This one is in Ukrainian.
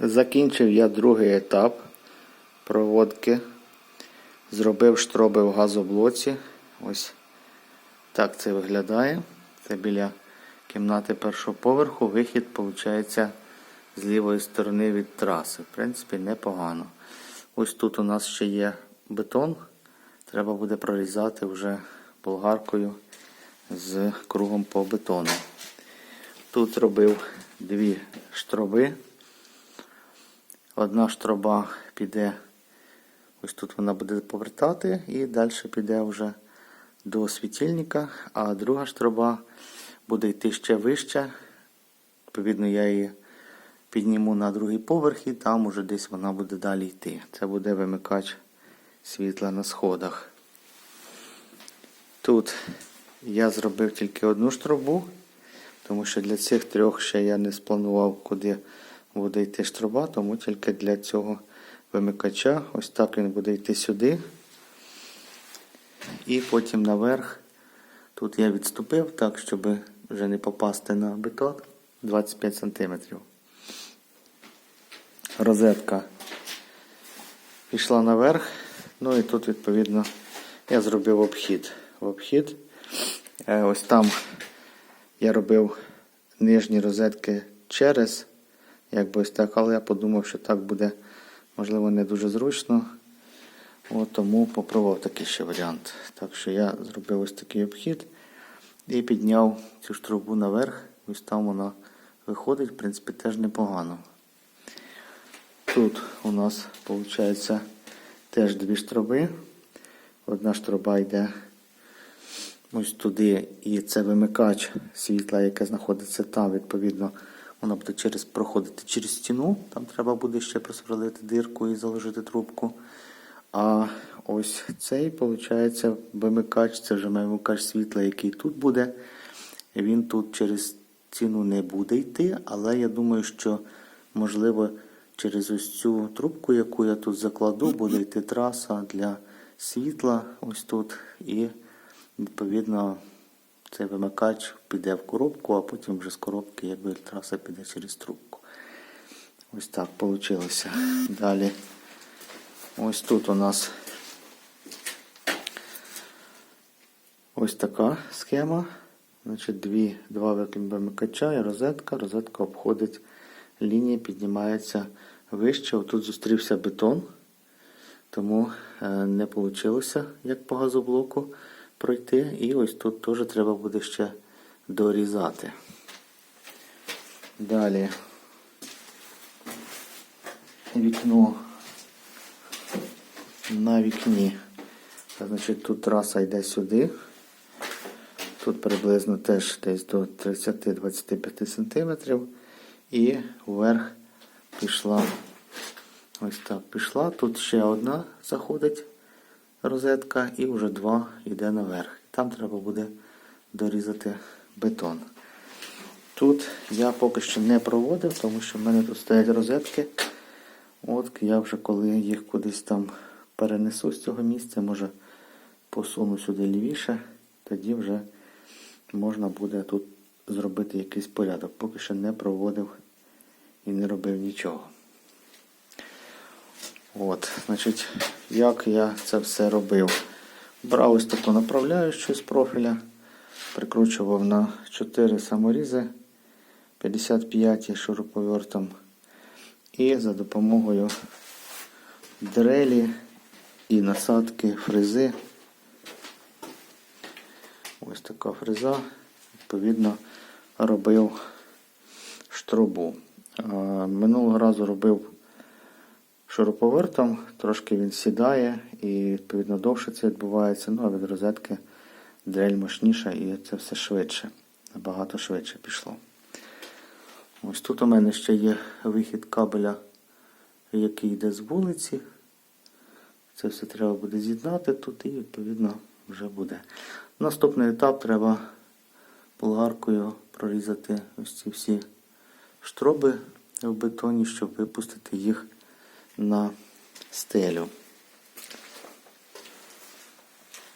Закінчив я другий етап проводки. Зробив штроби в газоблоці. Ось так це виглядає. Це біля кімнати першого поверху. Вихід виходить з лівої сторони від траси. В принципі, непогано. Ось тут у нас ще є бетон. Треба буде прорізати вже болгаркою з кругом по бетону. Тут зробив дві штроби. Одна штроба піде, ось тут вона буде повертати і далі піде вже до світильника, а друга штроба буде йти ще вище. Відповідно, я її підніму на другий поверх і там уже десь вона буде далі йти. Це буде вимикач світла на сходах. Тут я зробив тільки одну штробу, тому що для цих трьох ще я не спланував, куди буде йти штроба, тому тільки для цього вимикача. Ось так він буде йти сюди. І потім наверх. Тут я відступив так, щоб вже не попасти на бетон 25 см. Розетка пішла наверх. Ну і тут, відповідно, я зробив обхід. В обхід. Е, Ось там я робив нижні розетки через, якби ось так, але я подумав, що так буде, можливо, не дуже зручно. От тому попробував такий ще варіант. Так що я зробив ось такий обхід і підняв цю ж трубу наверх. Ось там вона виходить, в принципі, теж непогано. Тут у нас виходить теж дві штроби. Одна штроба йде ось туди, і це вимикач світла, яке знаходиться там, відповідно, вона буде через, проходити через стіну. Там треба буде ще просверлити дирку і заложити трубку. А ось цей, виходить, вимикач, це вже вимикач світла, який тут буде. Він тут через стіну не буде йти, але я думаю, що можливо через ось цю трубку, яку я тут закладу, буде йти траса для світла ось тут. І відповідно цей вимикач піде в коробку, а потім вже з коробки якби траса піде через трубку. Ось так вийшло. Далі. Ось тут у нас ось така схема. Значить, дві, два вимикача і розетка. Розетка обходить лінії, піднімається вище. Отут зустрівся бетон, тому е, не вийшло, як по газоблоку пройти. І ось тут теж треба буде ще дорізати. Далі вікно на вікні. Значить, тут траса йде сюди. Тут приблизно теж десь до 30-25 см. І вверх пішла. Ось так пішла. Тут ще одна заходить розетка і вже два йде наверх. Там треба буде дорізати бетон. Тут я поки що не проводив, тому що в мене тут стоять розетки. От я вже коли їх кудись там перенесу з цього місця, може посуну сюди лівіше, тоді вже можна буде тут зробити якийсь порядок. Поки що не проводив і не робив нічого. От, значить, як я це все робив? Брав ось таку направляючу з профіля, прикручував на 4 саморізи 55 шуруповертом і за допомогою дрелі і насадки фрези. Ось така фреза, відповідно, робив штрубу. Минулого разу робив шуруповертом, трошки він сідає і відповідно довше це відбувається, ну а від розетки дрель мощніша і це все швидше, набагато швидше пішло. Ось тут у мене ще є вихід кабеля, який йде з вулиці. Це все треба буде з'єднати тут і відповідно вже буде. Наступний етап треба болгаркою прорізати ось ці всі штроби в бетоні, щоб випустити їх на стелю.